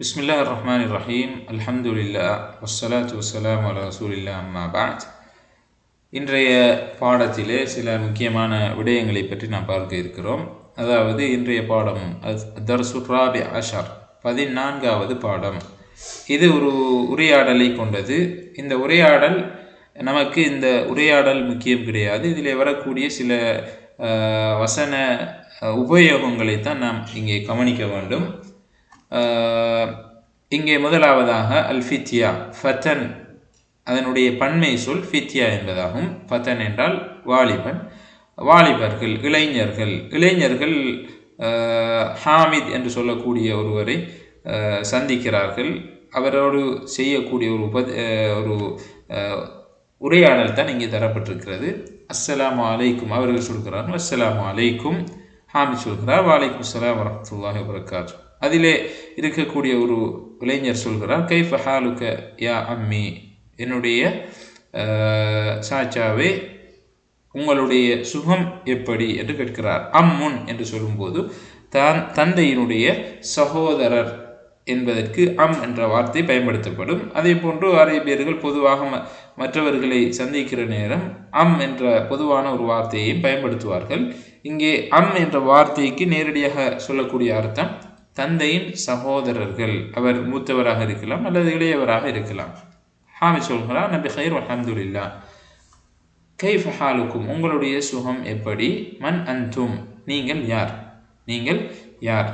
بسم الله الرحمن الرحيم الحمد لله والصلاة والسلام على رسول الله أما بعد இன்றைய பாடத்திலே சில முக்கியமான விடயங்களை பற்றி நாம் பார்க்க இருக்கிறோம் அதாவது இன்றைய பாடம் தர்சுராபி அஷர் பதினான்காவது பாடம் இது ஒரு உரையாடலை கொண்டது இந்த உரையாடல் நமக்கு இந்த உரையாடல் முக்கியம் கிடையாது இதில் வரக்கூடிய சில அஹ், வசன அஹ், உபயோகங்களைத்தான் நாம் இங்கே கவனிக்க வேண்டும் அஹ், இங்கே முதலாவதாக அல் ஃபித்யா ஃபத்தன் அதனுடைய பன்மை சொல் ஃபித்யா என்பதாகும். ஃபத்தன் என்றால் வாலிபன். வாலிபர்கள் இளைஞர்கள். இளைஞர்கள் ஹாமித் என்று சொல்லக்கூடிய ஒருவரை சந்திக்கிறார்கள். அவரோடு செய்யக்கூடிய ஒரு உப ஒரு உரையாடல் தான் இங்கே தரப்பட்டிருக்கிறது. அஸ்ஸலாம் அலைக்கும். அவர்கள் சொல்கிறார்கள் அஸ்ஸலாமு அலைக்கும். ஹாமித் சொல்கிறார் வாலைக்கும் அஸ்லாம் வரமத்துல்லாஹி வபரகாத்து அதிலே இருக்கக்கூடிய ஒரு இளைஞர் சொல்கிறார் கைஃப ஹாலுக்க யா அம்மி? என்னுடைய சாச்சாவே உங்களுடைய சுகம் எப்படி? என்று கேட்கிறார். அம்முன் என்று சொல்லும்போது தான் தந்தையினுடைய சகோதரர் என்பதற்கு அம் என்ற வார்த்தை பயன்படுத்தப்படும். அதே போன்று அரேபியர்கள் பொதுவாக ம- மற்றவர்களை சந்திக்கிற நேரம் அம் என்ற பொதுவான ஒரு வார்த்தையையும் பயன்படுத்துவார்கள். இங்கே அம் என்ற வார்த்தைக்கு நேரடியாக சொல்லக்கூடிய அர்த்தம் தந்தையின் சகோதரர்கள். அவர் மூத்தவராக இருக்கலாம் அல்லது இளையவராக இருக்கலாம். ஹாமி சொல்கிறார் நபி ஹைர் அல்ஹம்துலில்லாஹ். கைஃப ஹாலுக்கும் உங்களுடைய சுகம் எப்படி? மன் அந்தும் நீங்கள் யார்? நீங்கள் யார்?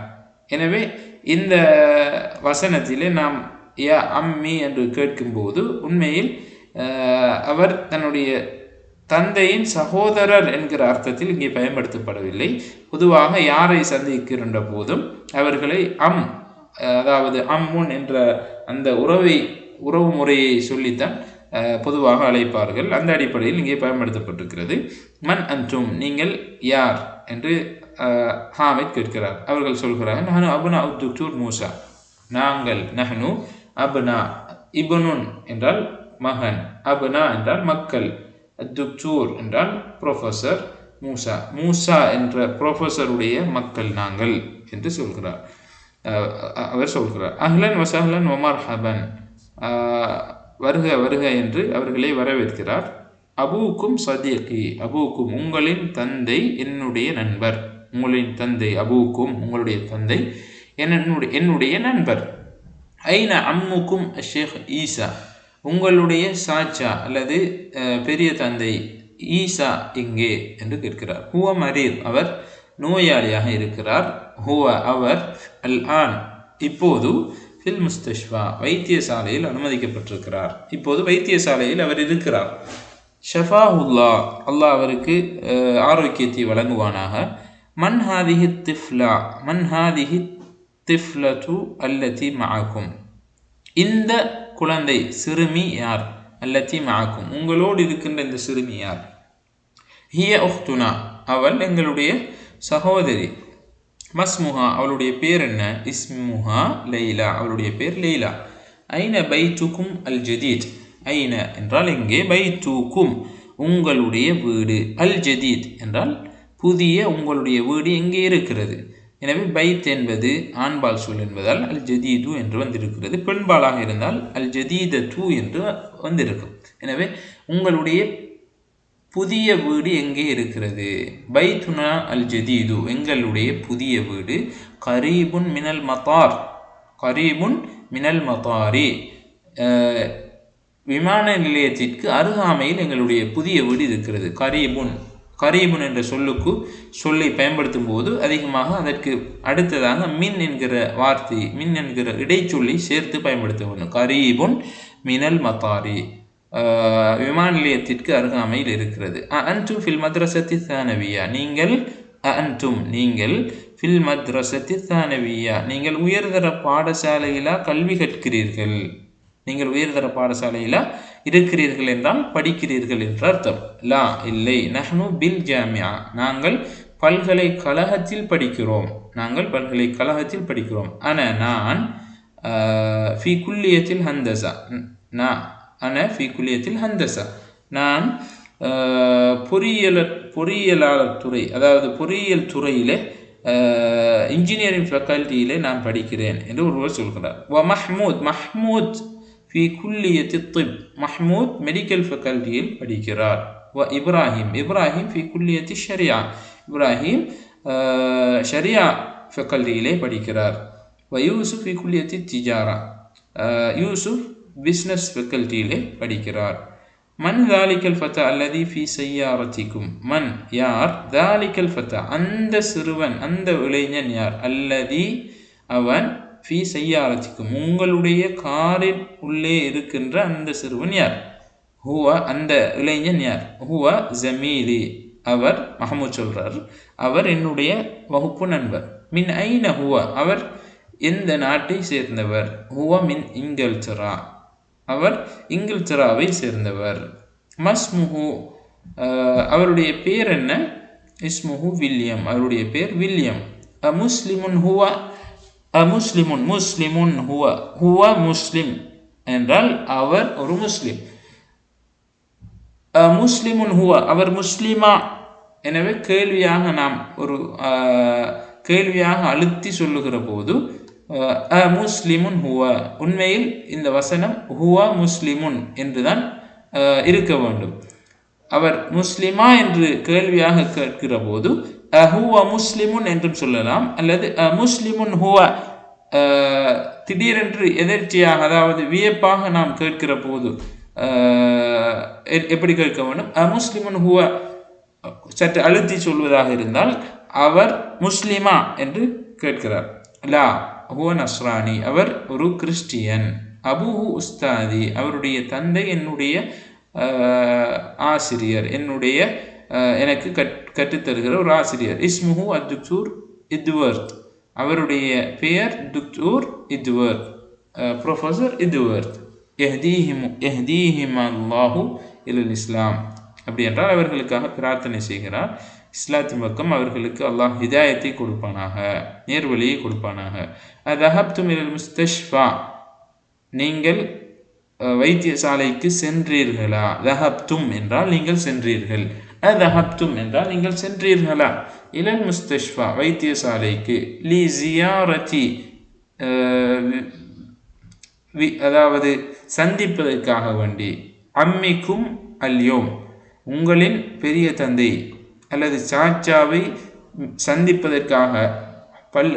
எனவே இந்த வசனத்திலே நாம் யா அம்மி என்று கேட்கும்போது உண்மையில் அவர் தன்னுடைய தந்தையின் சகோதரர் என்கிற அர்த்தத்தில் இங்கே பயன்படுத்தப்படவில்லை. பொதுவாக யாரை சந்திக்கின்ற போதும் அவர்களை அம் அதாவது அம்முன் என்ற அந்த உறவை உறவு முறையை சொல்லித்தான் பொதுவாக அழைப்பார்கள். அந்த அடிப்படையில் இங்கே பயன்படுத்தப்பட்டிருக்கிறது. மன் அன்றும் நீங்கள் யார்? என்று ஹாமித் கேட்கிறார். அவர்கள் சொல்கிறார்கள் நஹனு அபுனா துக்டூர் மூசா. நாங்கள் நஹனு அபுனா இபனுன் என்றால் மகன் அபுனா என்றால் மக்கள். துக்டூர் என்றால் ப்ரொஃபஸர் மூசா. மூசா என்ற ப்ரொஃபஸருடைய மக்கள் நாங்கள் என்று சொல்கிறார். அவர் சொல்கிறார். அஹ்லன் வசஹ்லன் ஒமார் ஹபன் வருக வருக என்று அவர்களை வரவேற்கிறார். அபூக்கும் சதியக்கு அபூக்கும் உங்களின் தந்தை என்னுடைய நண்பர். உங்களின் தந்தை அபூக்கும் உங்களுடைய தந்தை என்னுடைய என்னுடைய நண்பர். ஐன அம்முக்கும் ஷேக் ஈசா. உங்களுடைய சாச்சா அல்லது பெரிய தந்தை ஈசா எங்கே என்று கேட்கிறார். ஹுவ மரீர் அவர் நோயாளியாக இருக்கிறார். ஹுவ அவர் அல் ஆன் இப்போது ஃபில் முஸ்தஷ்வா வைத்தியசாலையில் அனுமதிக்கப்பட்டிருக்கிறார். இப்போது வைத்தியசாலையில் அவர் இருக்கிறார். ஷஃபாஹுல்லா அல்லாஹ் அவருக்கு ஆரோக்கியத்தை வழங்குவானாக. மன்ஹாதிஹி திஃப்லா மன்ஹாதிஹி திஃப்லது அல்லதி மஅக்கும் இந்த குழந்தை சிறுமி யார்? அல்லத்தி மாக்கும். உங்களோடு இருக்கின்ற இந்த சிறுமி யார்? ஹிய உஹ்துனா அவள் எங்களுடைய சகோதரி. மஸ்முஹா அவளுடைய பேர் என்ன? இஸ்முஹா லைலா அவளுடைய பேர் லைலா ஐன பைத்துக்கும் அல் ஜதீத் ஐன என்றால் எங்கே? பைத்துக்கும் உங்களுடைய வீடு. அல் ஜதீத் என்றால் புதிய உங்களுடைய வீடு எங்கே இருக்கிறது? எனவே பைத் என்பது ஆண்பால் சொல் என்பதால் அல் ஜதீது என்று வந்திருக்கிறது. பெண்பாலாக இருந்தால் அல் ஜதீத தூ என்று வந்திருக்கும். எனவே உங்களுடைய புதிய வீடு எங்கே இருக்கிறது? பைத்துனா அல் ஜதீது. எங்களுடைய புதிய வீடு கரீபுன் மினல் மத்தார் கரீபுன் மினல் மத்தாரி விமான நிலையத்திற்கு அருகாமையில் எங்களுடைய புதிய வீடு இருக்கிறது. கரீபுன். கரீபுன் என்ற சொல்லுக்கு சொல்லை பயன்படுத்தும் போது அதிகமாக அதற்கு அடுத்ததாக மின் என்கிற வார்த்தை மின் என்கிற இடைச்சொல்லை சேர்த்து பயன்படுத்த வேண்டும். கரீபுன் மினல் மத்தாரி. விமான நிலையத்திற்கு அருகாமையில் இருக்கிறது. அன்டும் ஃபில் மத்ரசத்தி தானவியா. நீங்கள் அன்டும் நீங்கள் ஃபில் மத்ரசத்தி தானவியா. நீங்கள் உயர்தர பாடசாலையிலா கல்வி கற்கிறீர்கள். நீங்கள் உயர்தர பாடசாலையில் இருக்கிறீர்கள் என்றால் படிக்கிறீர்கள் என்ற அர்த்தம். லா இல்லை. நஹ்னு பில் ஜாமியா நாங்கள் பல்கலைக்கழகத்தில் படிக்கிறோம். நாங்கள் பல்கலைக்கழகத்தில் படிக்கிறோம். அன நான் ஃபி குல்லியத்தில் ஹந்தசா. நான் அன ஃபி குல்லியத்தில் ஹந்தசா. நான் பொறியியலர் பொறியியல பொறியியலாளர் துறை அதாவது பொறியியல் துறையிலே இன்ஜினியரிங் ஃபேக்கல்ட்டியிலே நான் படிக்கிறேன் என்று ஒருவர் சொல்கிறார். வ மஹ்மூத் மஹ்மூத் ஃபி குல்லியத்தி திப் மஹ்மூத் மெடிக்கல் ஃபேக்கல்ட்டியில் படிக்கிறார் வ இப்ராஹிம் இப்ராஹிம் ஃபி குல்லியத்தி ஷரியா இப்ராஹிம் ஷரியா ஃபேக்கல்ட்டியிலே படிக்கிறார் வ யூசுஃப் ஃபி குல்லியத்தி திஜாரா யூசுஃப் பிஸ்னஸ் ஃபேக்கல்ட்டியிலே படிக்கிறார் மன் தாலிக்கல் ஃபத்தா அல்லதி ஃபி செய்யாரத்திக்கும் மன் யார் தாலிக்கல் ஃபத்தா அந்த சிறுவன் அந்த இளைஞன் யார் அல்லதி அவன் ஃபீ செய்ய ஆரம்பிக்கும். உங்களுடைய காரின் உள்ளே இருக்கின்ற அந்த சிறுவன் யார்? ஹுவா அந்த இளைஞன் யார்? ஹுவா ஜமீலி. அவர் மஹமூத் சொல்றார். அவர் என்னுடைய வகுப்பு நண்பர். மின் ஐன ஹுவா? அவர் எந்த நாட்டை சேர்ந்தவர்? ஹுவா மின் இங்கல்சரா அவர் இங்கல்சராவை சேர்ந்தவர். மஸ்முஹு அவருடைய பேர் என்ன? இஸ்முஹு வில்லியம். அவருடைய பேர் வில்லியம். அ முஸ்லிமுன் ஹுவா அ முஸ்லிமுன் முஸ்லிமுன் ஹுவ ஹுவ முஸ்லிம் என்றால் அவர் ஒரு முஸ்லிம். அ முஸ்லிமுன் ஹுவ அவர் முஸ்லிமா? எனவே கேள்வியாக நாம் ஒரு கேள்வியாக அழுத்தி சொல்லுகிற போது அ முஸ்லிமுன் ஹுவ. உண்மையில் இந்த வசனம் ஹுவ முஸ்லிமுன் என்றுதான் இருக்க வேண்டும். அவர் முஸ்லிமா என்று கேள்வியாக கேட்கிற போது ஹுவ முஸ்லிமுன் என்றும் சொல்லலாம். அல்லது முஸ்லிமுன் ஹுவ திடீரென்று எதிர்ச்சியாக அதாவது வியப்பாக நாம் கேட்கிற போது எப்படி கேட்க வேண்டும்? முஸ்லிமுன் ஹுவ சற்று அழுத்தி சொல்வதாக இருந்தால் அவர் முஸ்லிமா என்று கேட்கிறார். லா ஹுவ நஸ்ரானி அவர் ஒரு கிறிஸ்டியன். அபுஹு உஸ்தாதி அவருடைய தந்தை என்னுடைய ஆசிரியர் என்னுடைய எனக்கு கட் கற்றுத்தருகிற ஒரு ஆசிரியர். இஸ்முஹு அத்துக்சூர் இத்வர்த். அவருடைய பெயர் துக்சூர் இத்வர்த். ப்ரொஃபஸர் இத்வர்த். எஹ்தீஹிம் எஹ்தீஹிம் அல்லாஹு இல் இஸ்லாம். அப்படி என்றால் அவர்களுக்காக பிரார்த்தனை செய்கிறார். இஸ்லாத்தின் பக்கம் அவர்களுக்கு அல்லாஹ் ஹிதாயத்தை கொடுப்பானாக நேர்வழியை கொடுப்பானாக. அதஹப்தும் இல் முஸ்தஷ்ஃபா. நீங்கள் வைத்தியசாலைக்கு சென்றீர்களா? தஹப்தும் என்றால் நீங்கள் சென்றீர்கள். அதஹப்தும் என்றால் நீங்கள் சென்றீர்களா? இலல் முஸ்தஷ்ஃபா வைத்தியசாலைக்கு. லி ஜியாரதி அதாவது சந்திப்பதற்காக வேண்டி. அம்மிக்கும் அல்யோம். உங்களின் பெரிய தந்தை அல்லது சாச்சாவை சந்திப்பதற்காக பல்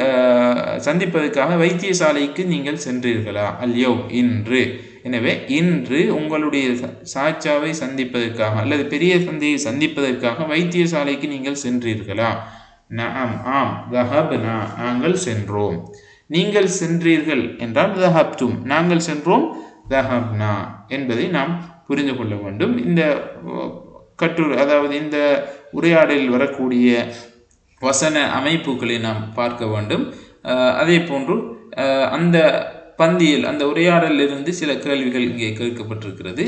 சந்திப்பதற்காக வைத்தியசாலைக்கு நீங்கள் சென்றீர்களா? அல்யோ இன்று. எனவே இன்று உங்களுடைய சாச்சாவை சந்திப்பதற்காக அல்லது பெரிய சந்தையை சந்திப்பதற்காக வைத்தியசாலைக்கு நீங்கள் சென்றீர்களா? நாம் ஆம். தஹப்னா. நாங்கள் சென்றோம். நீங்கள் சென்றீர்கள் என்றால் தஹப்தும். நாங்கள் சென்றோம் தஹப்னா என்பதை நாம் புரிந்து கொள்ள வேண்டும். இந்த கட்டுரை அதாவது இந்த உரையாடலில் வரக்கூடிய வசன அமைப்புகளை நாம் பார்க்க வேண்டும். அதே போன்று அந்த பந்தியில் அந்த உரையாடலிருந்து சில கேள்விகள் இங்கே கேட்கப்பட்டிருக்கிறது.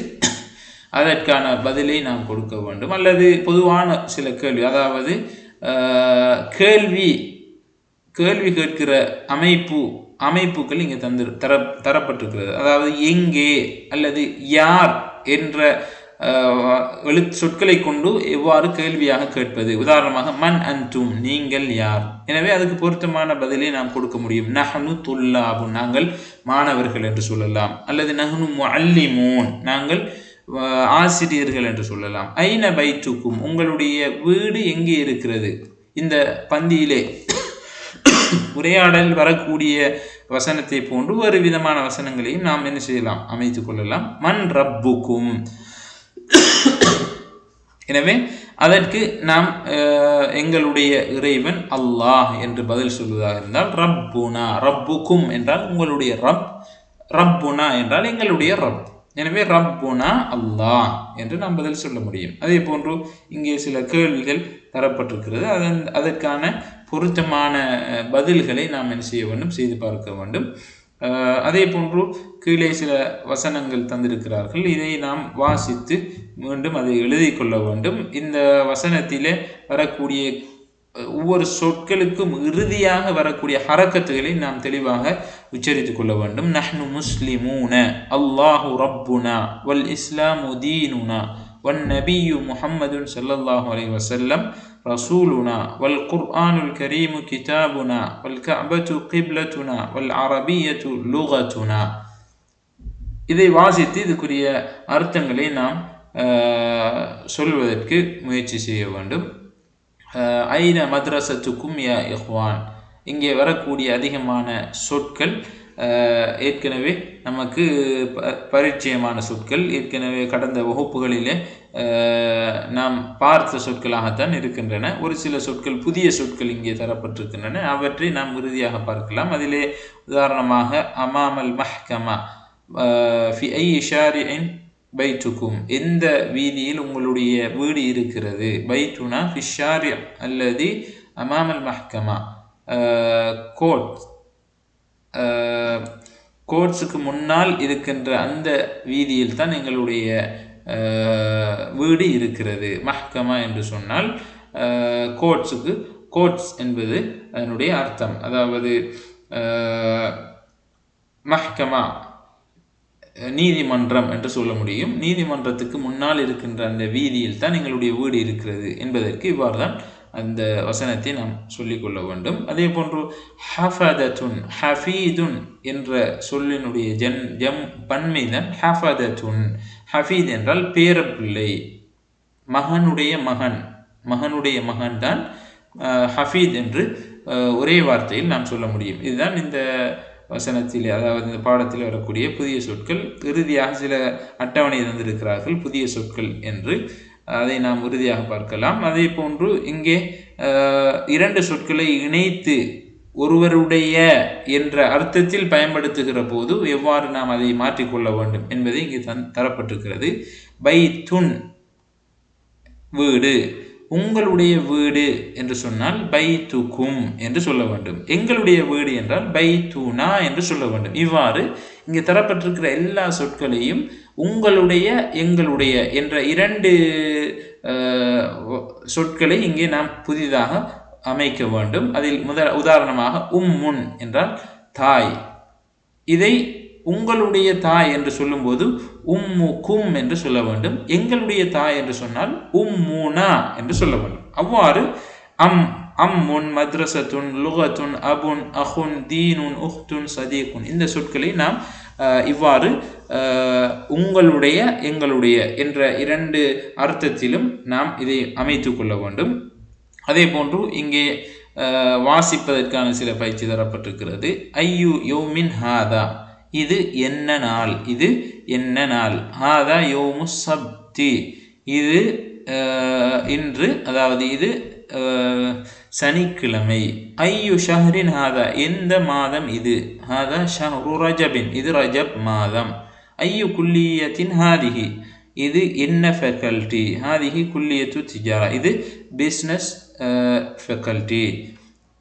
அதற்கான பதிலை நாம் கொடுக்க வேண்டும். அல்லது பொதுவான சில கேள்வி அதாவது கேள்வி கேள்வி கேட்கிற அமைப்பு அமைப்புகள் இங்கே தந்து தர தரப்பட்டிருக்கிறது. அதாவது எங்கே அல்லது யார் என்ற எழு சொற்களை கொண்டு எவ்வாறு கேள்வியாக கேட்பது? உதாரணமாக மண் அன்டும் நீங்கள் யார்? எனவே அதுக்கு பொருத்தமான பதிலை நாம் கொடுக்க முடியும். நஹனு துல்லாபு நாங்கள் மாணவர்கள் என்று சொல்லலாம். அல்லது நஹனு அல்லிமோன் நாங்கள் ஆசிரியர்கள் என்று சொல்லலாம். ஐன பைத்துக்கும்? உங்களுடைய வீடு எங்கே இருக்கிறது? இந்த பந்தியிலே உரையாடல் வரக்கூடிய வசனத்தை போன்று ஒரு விதமான வசனங்களையும் நாம் என்ன செய்யலாம்? அமைத்து கொள்ளலாம். மண் ரப்புக்கும்? எனவே அதற்கு நாம் எங்களுடைய இறைவன் அல்லாஹ் என்று பதில் சொல்வதாக இருந்தால் ரப்புனா ரப்புக்கும் என்றால் உங்களுடைய ரப் ரப்புனா என்றால் எங்களுடைய ரப். எனவே ரப்புனா அல்லாஹ் என்று நாம் பதில் சொல்ல முடியும். அதே போன்று இங்கே சில கேள்விகள் தரப்பட்டிருக்கிறது. அதன் அதற்கான பொருத்தமான பதில்களை நாம் என்ன செய்ய வேண்டும்? செய்து பார்க்க வேண்டும். அதே போன்று கீழே சில வசனங்கள் தந்திருக்கிறார்கள். இதை நாம் வாசித்து மீண்டும் அதை எழுதி கொள்ள வேண்டும். இந்த வசனத்திலே வரக்கூடிய ஒவ்வொரு சொற்களுக்கும் இறுதியாக வரக்கூடிய ஹரக்கத்துகளை நாம் தெளிவாக உச்சரித்து கொள்ள வேண்டும். நஹ்னு முஸ்லிமூன அல்லாஹு ரப்புனா வல் இஸ்லாமு தீனுனா. ஒன் நபியு முஹம்மதுன் சல்லல்லாஹு அலை வசல்லம் ரசூலுனா வல் குர்ஆனுல் கரீமு கிதாபுனா வல் கபத்து கிப்லத்துனா வல் அரபியத்து லூகத்துனா இதை வாசித்து இதுக்குரிய அர்த்தங்களை நாம் சொல்வதற்கு முயற்சி செய்ய வேண்டும். ஐன மத்ரசத்துக்கும் யா இஹ்வான்? இங்கே வரக்கூடிய அதிகமான சொற்கள் ஏற்கனவே நமக்கு பரிச்சயமான சொற்கள் ஏற்கனவே கடந்த வகுப்புகளிலே நாம் பார்த்த சொற்களாகத்தான் இருக்கின்றன. ஒரு சில சொற்கள் புதிய சொற்கள் இங்கே தரப்பட்டிருக்கின்றன. அவற்றை நாம் இறுதியாக பார்க்கலாம். அதிலே உதாரணமாக அமாமல் மஹ்கமா ஃபி ஐ ஷாரின் பைட்டுக்கும் எந்த வீதியில் உங்களுடைய வீடு இருக்கிறது? பைட்டுனா ஃபிஷாரி அல்லது அமாமல் மஹ்கமா கோட் கோட்ஸுக்கு முன்னால் இருக்கின்ற அந்த வீதியில் தான் எங்களுடைய வீடு இருக்கிறது. மஹ்கமா என்று சொன்னால் கோட்ஸுக்கு கோட்ஸ் என்பது அதனுடைய அர்த்தம். அதாவது மஹ்கமா நீதிமன்றம் என்று சொல்ல முடியும். நீதிமன்றத்துக்கு முன்னால் இருக்கின்ற அந்த வீதியில் தான் எங்களுடைய வீடு இருக்கிறது என்பதற்கு இவ்வாறு தான் அந்த வசனத்தை நாம் சொல்லிக்கொள்ள வேண்டும். அதே போன்று ஹஃபதத்துன் ஹஃபீதுன் என்ற சொல்லினுடைய ஜன் ஜம் பன்மை தான் ஹஃபதத்துன் ஹஃபீத் என்றால் பேரப்பிள்ளை மகனுடைய மகன் மகனுடைய மகன் தான் ஹஃபீத் என்று ஒரே வார்த்தையில் நாம் சொல்ல முடியும். இதுதான் இந்த வசனத்தில் அதாவது இந்த பாடத்தில் வரக்கூடிய புதிய சொற்கள். இறுதியாக சில அட்டவணை தந்திருக்கிறார்கள் புதிய சொற்கள் என்று. அதை நாம் உறுதியாக பார்க்கலாம். அதே போன்று இங்கே இரண்டு சொற்களை இணைத்து ஒருவருடைய என்ற அர்த்தத்தில் பயன்படுத்துகிற போது எவ்வாறு நாம் அதை மாற்றிக்கொள்ள வேண்டும் என்பதை இங்கே தன் தரப்பட்டிருக்கிறது. பை துன் வீடு உங்களுடைய வீடு என்று சொன்னால் பை துக்கும் என்று சொல்ல வேண்டும். எங்களுடைய வீடு என்றால் பை தூனா என்று சொல்ல வேண்டும். இவ்வாறு இங்கே தரப்பட்டிருக்கிற எல்லா சொற்களையும் உங்களுடைய எங்களுடைய என்ற இரண்டு சொற்களை இங்கே நாம் புதிதாக அமைக்க வேண்டும். அதில் முதல் உதாரணமாக உம் முன் என்றால் தாய். இதை உங்களுடைய தாய் என்று சொல்லும்போது உம்மு கும் என்று சொல்ல வேண்டும். எங்களுடைய தாய் என்று சொன்னால் உம்முனா என்று சொல்ல வேண்டும். அவ்வாறு அம் அம்முன் மத்ரசத்துன் லுகத்துன் அபுன் அஹுன் தீனுன் உஹ்துன் சதீகுன் இந்த சொற்களை நாம் இவ்வாறு உங்களுடைய எங்களுடைய என்ற இரண்டு அர்த்தத்திலும் நாம் இதை அமைத்து கொள்ள வேண்டும். அதே போன்று இங்கே வாசிப்பதற்கான சில பயிற்சி தரப்பட்டிருக்கிறது. ஐயு யோமின் ஹாதா? இது என்ன நாள்? இது என்ன நாள்? ஹாதா யோமு சப்தி. இது இன்று அதாவது இது சனிக்கிழமை. ஐயு ஷஹரின் ஹாதா எந்த மாதம் இது? ஹாதா ஷஹ்ரு ரஜபின் இது ரஜப் மாதம். ஐயு குல்லியத்தின் ஹாதிஹி இது என்ன ஃபேக்கல்ட்டி ஹாதிஹி குல்லியத்து திஜாரா இது பிஸ்னஸ் ஃபேக்கல்ட்டி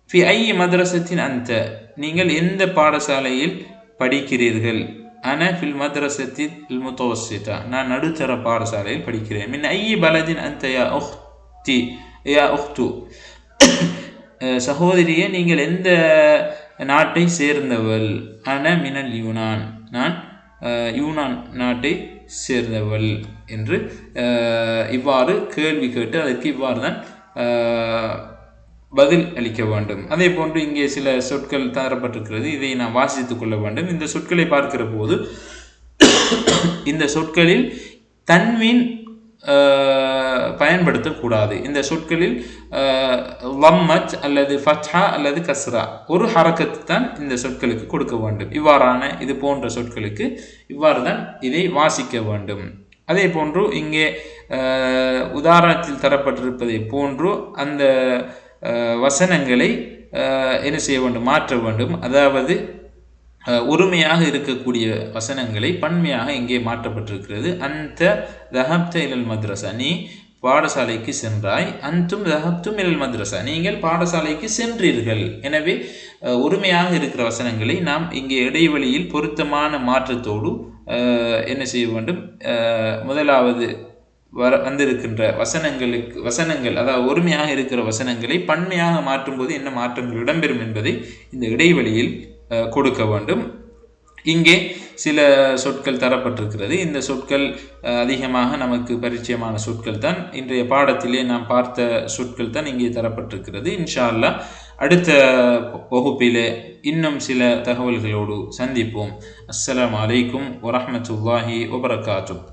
ஃபி ஐ மதரசத்தின் அந்த நீங்கள் எந்த பாடசாலையில் படிக்கிறீர்கள்? அன ஃபில் மதரசத்தில் முத்தவசிதா நான் நடுத்தர பாடசாலையில் படிக்கிறேன். மின் ஐ பலதின் அந்த யா உஹ்தி யா உஹ்து. சகோதரியே நீங்கள் எந்த நாட்டை சேர்ந்தவள்? அன மினல் யூனான். நான் யூனான் நாட்டை சேர்ந்தவள் என்று இவ்வாறு கேள்வி கேட்டு அதற்கு இவ்வாறு தான் பதில் அளிக்க வேண்டும். அதே போன்று இங்கே சில சொற்கள் தரப்பட்டிருக்கிறது. இதை நாம் வாசித்துக் கொள்ள வேண்டும். இந்த சொற்களை பார்க்கிற போது இந்த சொற்களில் தன்மீன் பயன்படுத்தக்கூடாது. இந்த சொற்களில் லம்மச் அல்லது ஃபத்ஹா அல்லது கஸ்ரா ஒரு ஹரக்கத்து தான் இந்த சொற்களுக்கு கொடுக்க வேண்டும். இவ்வாறான இது போன்ற சொற்களுக்கு இவ்வாறு தான் இதை வாசிக்க வேண்டும். அதே போன்று இங்கே உதாரணத்தில் தரப்பட்டிருப்பதை போன்று அந்த வசனங்களை என்ன செய்ய வேண்டும்? மாற்ற வேண்டும். அதாவது ஒருமையாக இருக்கக்கூடிய வசனங்களை பன்மையாக இங்கே மாற்றப்பட்டிருக்கிறது. அந்த தஹப்த இலல் மத்ரசா நீ பாடசாலைக்கு சென்றாய். அன்றும் ரஹப்தும் இல் மத்ரசா நீங்கள் பாடசாலைக்கு சென்றீர்கள். எனவே ஒருமையாக இருக்கிற வசனங்களை நாம் இங்கே இடைவெளியில் பொருத்தமான மாற்றத்தோடு என்ன செய்ய வேண்டும்? முதலாவது வர வந்திருக்கின்ற வசனங்களுக்கு வசனங்கள் அதாவது ஒருமையாக இருக்கிற வசனங்களை பன்மையாக மாற்றும்போது என்ன மாற்றங்கள் இடம்பெறும் என்பதை இந்த இடைவெளியில் கொடுக்க வேண்டும். இங்கே சில சொற்கள் தரப்பட்டிருக்கிறது. இந்த சொற்கள் அதிகமாக நமக்கு பரிச்சயமான சொற்கள் தான். இன்றைய பாடத்திலே நாம் பார்த்த சொற்கள் தான் இங்கே தரப்பட்டிருக்கிறது. இன்ஷா அல்லாஹ் அடுத்த வகுப்பிலே இன்னும் சில தகவல்களோடு சந்திப்போம். அஸ்ஸலாமு அலைக்கும் வரமத்துல்லாஹி வபரகாத்துஹ்